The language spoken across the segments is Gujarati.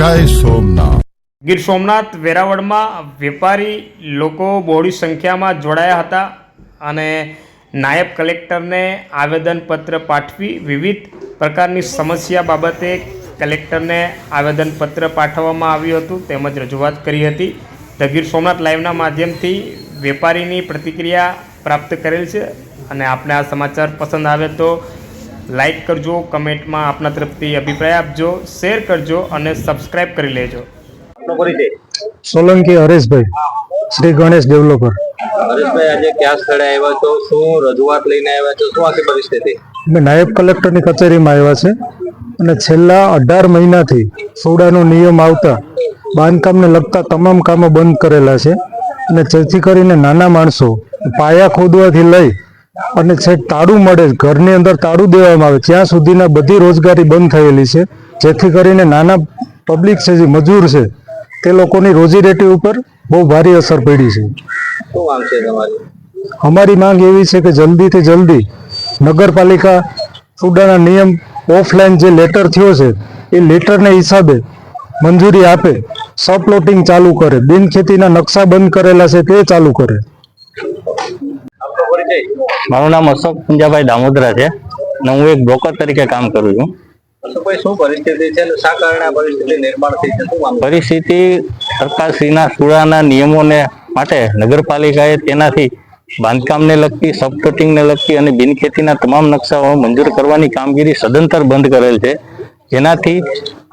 જય સોમનાથ. ગીર સોમનાથ વેરાવળમાં વેપારી લોકો બહોળી સંખ્યામાં જોડાયા હતા અને નાયબ કલેક્ટરને આવેદનપત્ર પાઠવી વિવિધ પ્રકારની સમસ્યા બાબતે કલેક્ટરને આવેદનપત્ર પાઠવવામાં આવ્યું હતું તેમજ રજૂઆત કરી હતી. ધ ગીર સોમનાથ લાઈવના માધ્યમથી વેપારીની પ્રતિક્રિયા પ્રાપ્ત કરેલ છે અને આપને આ સમાચાર પસંદ આવે તો લાઈક કરજો કમેન્ટમાં આપના તરફથી અભિપ્રાય આપજો શેર કરજો અને સબસ્ક્રાઈબ કરી લેજો. આપનો સોલંકી હરેશભાઈ શ્રી ગણેશ ડેવલપર. હરેશભાઈ આજે કયા સ્થળે આવ્યા છો? શું રજૂઆત લઈને આવ્યા છો? શું આખી પરિસ્થિતિ? અમે નાયબ કલેક્ટરની કચેરીમાં આવ્યા છે અને છેલ્લા અઢાર મહિનાથી સોડાનો નિયમ આવતા બાંધકામને લગતા તમામ કામો બંધ કરેલા છે અને જેથી કરીને નાના માણસો પાયા ખોદવાથી લઈ અને સાહેબ તાળું મળે ઘરની અંદર તાળું દેવામાં આવે. ત્યાં સુધીના બધી રોજગારી બંધ થયેલી છે જેથી કરીને નાના પબ્લિક છે જે મજૂર છે તે લોકોની રોજીરોટી ઉપર બહુ ભારે અસર પડી છે. શું માંગ છે તમારી? અમારી માંગ એવી છે કે જલ્દીથી જલ્દી નગરપાલિકા સુડાના નિયમ ઓફલાઈન જે લેટર થયો છે એ લેટરને હિસાબે મંજૂરી આપે સપ્લોટિંગ ચાલુ કરે બિનખેતીના નકશા બંધ કરેલા છે તે ચાલુ કરે. મારું નામ અશોક પુંજાભાઈ દામોદરા છે અને હું એક બ્રોકર તરીકે કામ કરું છું. પરિસ્થિતિ સરકારશ્રીના સુરાના નિયમોને માટે નગરપાલિકાએ તેનાથી બાંધકામને લગતી સબકટિંગને લગતી અને બિનખેતીના તમામ નકશાઓ મંજૂર કરવાની કામગીરી સદંતર બંધ કરેલ છે. જેનાથી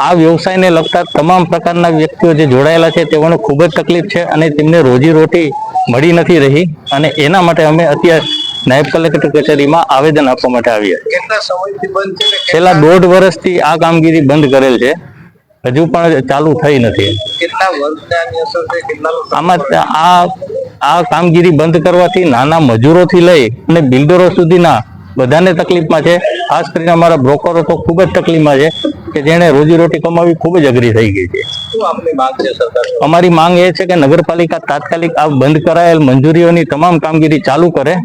આ વ્યવસાયને લગતા તમામ પ્રકારના વ્યક્તિઓ જે જોડાયેલા છે તેઓને ખૂબ જ તકલીફ છે અને તેમને રોજીરોટી મળી નથી રહી અને એના માટે અમે અત્યારે નાયબ કલેક્ટર કચેરીમાં આવેદન આપવા માટે આવ્યા છેલ્લા દોઢ વર્ષથી આ કામગીરી બંધ કરેલ છે. હજુ પણ ચાલુ થઈ નથી. આમાં આ આ કામગીરી બંધ કરવાથી નાના મજૂરોથી લઈ અને બિલ્ડરો સુધીના બધાને તકલીફમાં છે. ખાસ કરીને અમારા બ્રોકરો તો ખૂબ જ તકલીફમાં છે કે જેણે રોજીરોટી કમાવી ખૂબ જ અઘરી થઈ ગઈ છે. અમારી માંગ એ છે કે નગરપાલિકા તાત્કાલિક આ બંધ કરાયેલ મંજૂરીઓની તમામ કામગીરી ચાલુ કરે.